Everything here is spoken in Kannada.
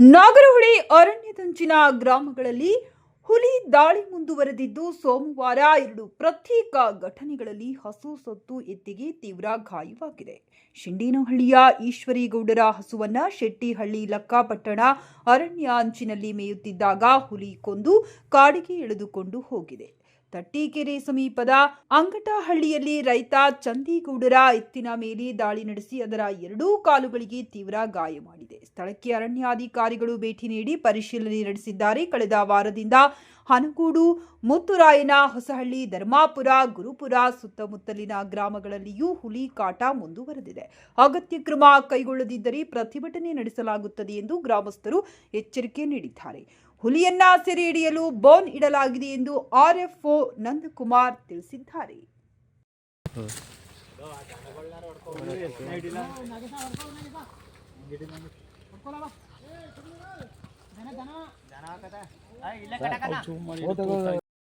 ನಾಗರಹೊಳೆ ಅರಣ್ಯದಂಚಿನ ಗ್ರಾಮಗಳಲ್ಲಿ ಹುಲಿ ದಾಳಿ ಮುಂದುವರೆದಿದ್ದು ಸೋಮವಾರ ಎರಡು ಪ್ರತ್ಯೇಕ ಘಟನೆಗಳಲ್ಲಿ ಹಸು ಸತ್ತು ಎತ್ತಿಗೆ ತೀವ್ರ ಗಾಯವಾಗಿದೆ. ಶಿಂಡೇನಹಳ್ಳಿಯ ಈಶ್ವರಿಗೌಡರ ಹಸುವನ್ನ ಶೆಟ್ಟಿಹಳ್ಳಿ ಲಕ್ಕಾಪಟ್ಟಣ ಅರಣ್ಯ ಅಂಚಿನಲ್ಲಿ ಮೇಯುತ್ತಿದ್ದಾಗ ಹುಲಿ ಕೊಂದು ಕಾಡಿಗೆ ಎಳೆದುಕೊಂಡು ಹೋಗಿದೆ. ತಟ್ಟೀಕೆರೆ ಸಮೀಪದ ಅಂಗಟಹಳ್ಳಿಯಲ್ಲಿ ರೈತ ಚಂದಿಗೌಡರ ಎತ್ತಿನ ಮೇಲೆ ದಾಳಿ ನಡೆಸಿ ಅದರ ಎರಡೂ ಕಾಲುಗಳಿಗೆ ತೀವ್ರ ಗಾಯ ಮಾಡಿದೆ. ಸ್ಥಳಕ್ಕೆ ಅರಣ್ಯಾಧಿಕಾರಿಗಳು ಭೇಟಿ ನೀಡಿ ಪರಿಶೀಲನೆ ನಡೆಸಿದ್ದಾರೆ. ಕಳೆದ ವಾರದಿಂದ ಹನಗೂಡು, ಮುತ್ತುರಾಯನ, ಹೊಸಹಳ್ಳಿ, ಧರ್ಮಾಪುರ, ಗುರುಪುರ ಸುತ್ತಮುತ್ತಲಿನ ಗ್ರಾಮಗಳಲ್ಲಿಯೂ ಹುಲಿ ಕಾಟ ಮುಂದುವರೆದಿದೆ. ಅಗತ್ಯ ಕ್ರಮ ಕೈಗೊಳ್ಳದಿದ್ದರೆ ಪ್ರತಿಭಟನೆ ನಡೆಸಲಾಗುತ್ತದೆ ಎಂದು ಗ್ರಾಮಸ್ಥರು ಎಚ್ಚರಿಕೆ ನೀಡಿದ್ದಾರೆ. ಹುಲಿಯನ್ನ ಸೆರೆ ಹಿಡಿಯಲು ಬೋನ್ ಇಡಲಾಗಿದೆ ಎಂದು ಆರ್ಎಫ್ಒ ನಂದಕುಮಾರ್ ತಿಳಿಸಿದ್ದಾರೆ.